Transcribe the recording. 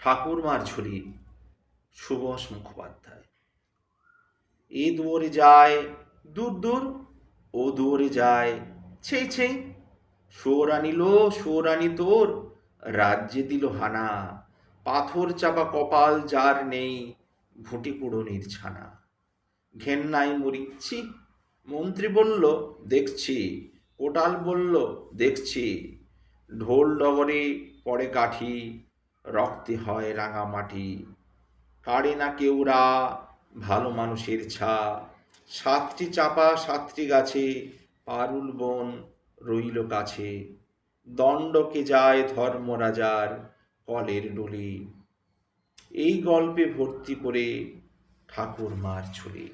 ঠাকুরমার ঝুলি সুবস মুখোপাধ্যায়। এ দুয়ারে যায়, দূর দূর, ও দুয়ারে যায়, ছেই ছেই সোর আনিল সোর তোর, রাজ্যে দিল হানা। পাথর চাপা কপাল যার নেই ঘুঁটি কুড়োনির ছানা। ঘেন্নাই মরিচ্ছি, মন্ত্রী বলল, দেখছি। কোটাল বলল, দেখছি। ঢোল ডগরে পড়ে কাঠি রক্তে হয় রাঙা মাটি। কাড়ে না কেউরা ভালো মানুষের ছা। সাতটি চাপা, সাতটি গাছে, পারুল বন রইল কাছে। দণ্ডকে যায় ধর্মরাজার কলের ডুলি। এই গল্পে ভর্তি করে ঠাকুর মার ঝুলি